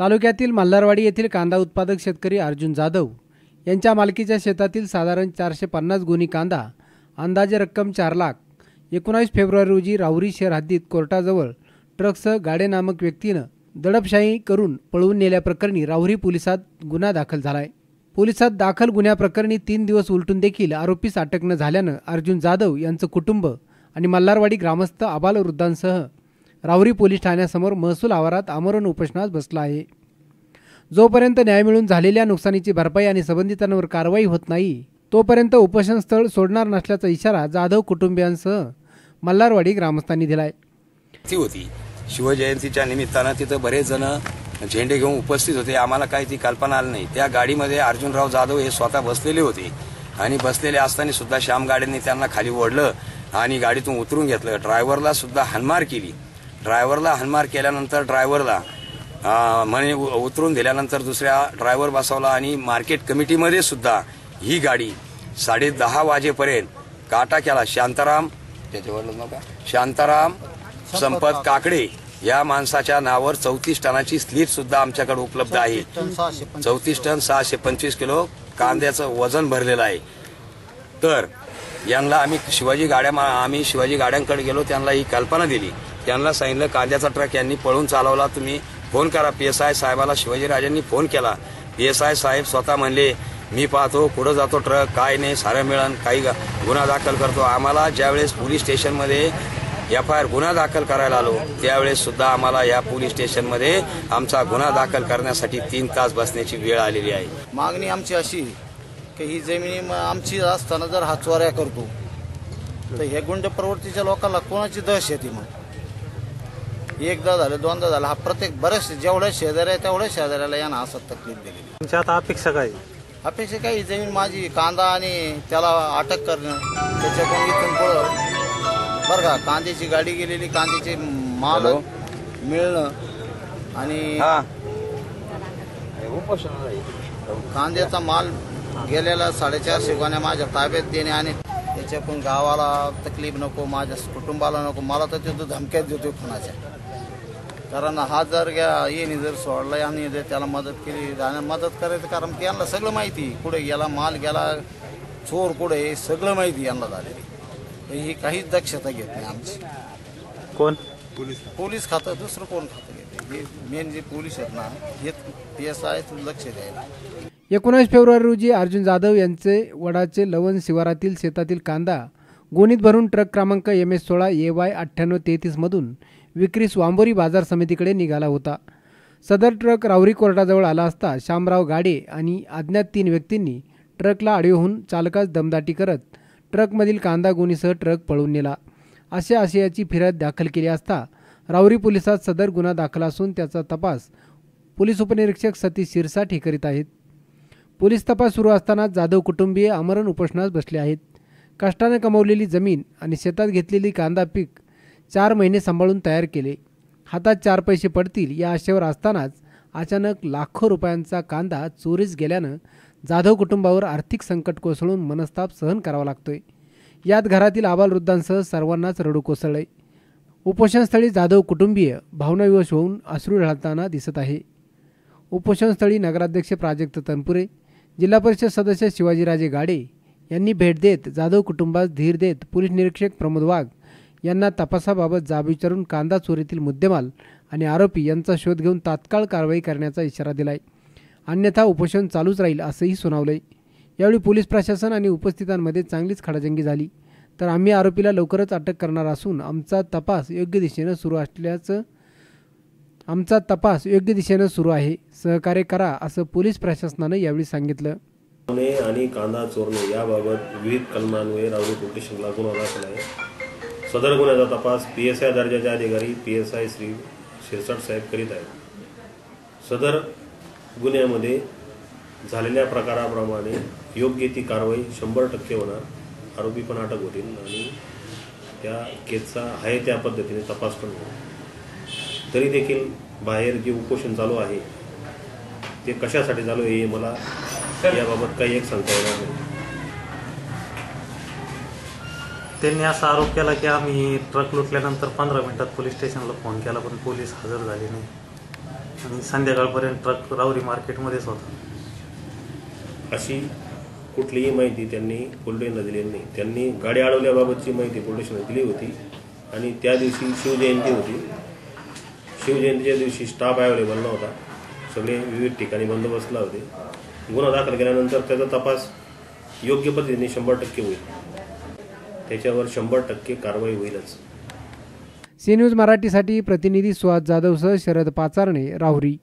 तालुक्यातील मल्हारवाडी येथील कांदा उत्पादक शेतकरी अर्जुन जाधव यांच्या मालकीच्या शेतातील साधारण चारशे पन्नास गुणी कांदा अंदाजे रक्कम चार लाख. एकोणावीस फेब्रुवारी रोजी राहुरी शहर हद्दीत कोर्टाजवळ ट्रकसह गाडे नामक व्यक्तीनं दडपशाही करून पळवून नेल्याप्रकरणी राहुरी पोलिसात गुन्हा दाखल झालाय. पोलिसात दाखल गुन्ह्याप्रकरणी तीन दिवस उलटून देखील आरोपीस अटक न झाल्यानं अर्जुन जाधव यांचं कुटुंब आणि मल्हारवाडी ग्रामस्थ आबालवृद्धांसह रावरी पोलीस ठाण्यासमोर महसूल आवारात आमरण उपोषणास बसला आहे. जोपर्यंत न्याय मिळून झालेल्या नुकसानीची भरपाई आणि संबंधितांवर कारवाई होत नाही तोपर्यंत उपोषण स्थळ सोडणार नसल्याचा इशारा जाधव कुटुंबियांसह मल्हारवाडी ग्रामस्थांनी दिलाय. ती होती. शिवजयंतीच्या निमित्तानं तिथं बरेच जण झेंडे घेऊन उपस्थित होते. आम्हाला काही ती कल्पना आली नाही. त्या गाडीमध्ये अर्जुनराव जाधव हे स्वतः बसलेले होते. आणि बसलेले असताना सुद्धा श्याम गाड्यांनी त्यांना खाली ओढलं आणि गाडीतून उतरून घेतलं. ड्रायव्हरला सुद्धा हानमार केली. ड्रायव्हरला हनमार केल्यानंतर ड्रायव्हरला म्हणे उ- उतरून दिल्यानंतर दुसऱ्या ड्रायव्हर बसवला आणि मार्केट कमिटीमध्ये सुद्धा ही गाडी साडे दहा वाजेपर्यंत काटा केला. शांताराम त्याच्यावर शांताराम संपत काकडे या माणसाच्या नावावर चौतीस टनाची स्लीप सुद्धा आमच्याकडे उपलब्ध आहे. चौतीस टन सहाशे पंचवीस किलो कांद्याचं वजन भरलेलं आहे. तर यांना आम्ही शिवाजी गाड्या मा- आम्ही शिवाजी गाड्यांकडे गेलो त्यांना ही कल्पना दिली. त्यांना सांगितलं कांद्याचा ट्रक यांनी पळून चालवला तुम्ही फोन करा. पी एस आय साहेबाला शिवाजीराजांनी फोन केला. पी एस आय साहेब स्वतः म्हणले मी पाहतो कुठं जातो ट्रक काय नाही सारं मिळन काही गुन्हा दाखल करतो. आम्हाला ज्यावेळेस पोलीस स्टेशनमध्ये एफ आय आर गुन्हा दाखल करायला आलो त्यावेळेस सुद्धा आम्हाला या पोलीस स्टेशनमध्ये आमचा गुन्हा दाखल करण्यासाठी तीन तास बसण्याची वेळ आलेली आहे. मागणी आमची अशी की ही जमिनी आमची असताना जर हातवाऱ्या करतो तर हे गुंड प्रवृत्तीच्या लोकांना कोणाची दहश येते मग? एकदा झालं दोनदा झालं हा प्रत्येक बऱ्याच जेवढ्या शेजारी आहे तेवढ्या शेजाऱ्याला यानं असं तकलीफ दिलेली तुमच्या आता अपेक्षा काय? अपेक्षा काय ही जमीन माझी कांदा आणि त्याला अटक करणं त्याच्याकडून इथून पुढं बरं का कांद्याची गाडी गेलेली कांद्याचे माल मिळणं आणि कांद्याचा माल गेलेला साडेचारशे गोण्या माझ्या ताब्यात देणे आणि त्याच्याकडून गावाला तकलीफ नको माझ्या कुटुंबाला नको मला तर तो धमक्यात देतोय खुणाच्या कारण हा जर गे- येणे जर सोडला आणि जर त्याला मदत केली आणि मदत करायचं कारण की यांना सगळं माहिती कुठे गेला माल गेला चोर कुठे सगळं माहिती यांना झालेली तर ही काहीच दक्षता घेत नाही आमची. कोण? पोलीस. खातं दुसरं कोण खातं घेते हे मेन जे पोलीस आहेत ना हे पी एस आय लक्ष द्यायला. एकोणावीस फेब्रुवारी रोजी अर्जुन जाधव यांचे वडाचे लवण शिवारातील शेतातील कांदा गोणीत भरून ट्रक क्रमांक एम एस सोळा ए वाय अठ्ठ्याण्णव तेहतीसमधून विक्रीस वांबोरी बाजार समितीकडे निघाला होता. सदर ट्रक रावरी कोर्टाजवळ आला असता शामराव गाडे आणि अज्ञात तीन व्यक्तींनी ट्रकला आडवे होऊन चालकास दमदाटी करत ट्रकमधील कांदा गुन्हेसह ट्रक पळून नेला. अशा आशयाची फिर्याद दाखल केली असता रावरी पोलिसात सदर गुन्हा दाखल असून त्याचा तपास पोलीस उपनिरीक्षक सतीश शिरसाठ हे करीत आहेत. पोलीस तपास सुरू असताना जाधव कुटुंबीय आमरण उपोषणास बसले आहेत. कष्टाने कमवलेली जमीन आणि शेतात घेतलेली कांदा पीक चार महिने सांभाळून तयार केले. हातात चार पैसे पडतील या आशेवर असतानाच अचानक लाखो रुपयांचा कांदा चोरीस गेल्यानं जाधव कुटुंबावर आर्थिक संकट कोसळून मनस्ताप सहन करावा लागतोय. यात घरातील आबालवृद्धांसह सर्वांनाच रडू कोसळले उपोषणस्थळी जाधव कुटुंबीय भावनाविवश होऊन अश्रू ढाळताना दिसत आहे. उपोषणस्थळी नगराध्यक्ष प्राजक्त तनपुरे जिल्हा परिषद सदस्य शिवाजीराजे गाडे यांनी भेट देत जाधव कुटुंबास धीर देत पोलीस निरीक्षक प्रमोद वाघ यांना तपासाबाबत जाब विचारून कांदा चोरीतील मुद्देमाल आणि आरोपी यांचा शोध घेऊन तात्काळ कारवाई करण्याचा इशारा दिलाय. अन्यथा उपोषण चालूच राहील असंही सुनावलंय. यावेळी पोलीस प्रशासन आणि उपस्थितांमध्ये चांगलीच खडाजंगी झाली. तर आम्ही आरोपीला लवकरच अटक करणार असून आमचा तपास योग्य दिशेनं सुरू असल्याचं आमचा तपास योग्य दिशेनं सुरू आहे. सहकार्य करा असं पोलीस प्रशासनानं यावेळी सांगितलं. आणि कांदा चोरणे याबाबत विविध कलमान्वये राहुरी पोलीस स्टेशनला गुन्हा दाखल आहे. सदर गुन्ह्याचा तपास पी एस आय दर्जाचे अधिकारी P S I Shri Shirsat साहेब करीत आहेत. सदर गुन्ह्यामध्ये झालेल्या प्रकाराप्रमाणे योग्य ती कारवाई शंभर टक्के होणार. आरोपी पण अटक होतील आणि त्या केसचा आहे त्या पद्धतीने तपास पण होईल. तरी देखील बाहेर जे उपोषण चालू आहे ते कशासाठी चालू आहे हे मला याबाबत काही एक सांगता येणार नाही. त्यांनी असा आरोप केला की आम्ही ट्रक लुटल्यानंतर पंधरा मिनिटात पोलीस स्टेशनला फोन केला पण पोलीस हजर झाले नाही. आणि संध्याकाळपर्यंत ट्रक रावरी मार्केटमध्येच होता. अशी कुठलीही माहिती त्यांनी पोलिसांना दिली दिलेली नाही. त्यांनी गाडी अडवल्याबाबतची माहिती पोलिसांना दिली होती. आणि त्या दिवशी शिवजयंती होती. शिवजयंतीच्या दिवशी स्टाफ अवेलेबल नव्हता. सगळे विविध ठिकाणी बंदोबस्तला होते गुन्हा दाखल केल्यानंतर त्याचा तपास योग्य पद्धतीने शंभर टक्के होईल. त्याच्यावर शंभर टक्के कारवाई होईलच. सी न्यूज मराठीसाठी प्रतिनिधी सुहास जाधवसह शरद पाचारणे राहुरी.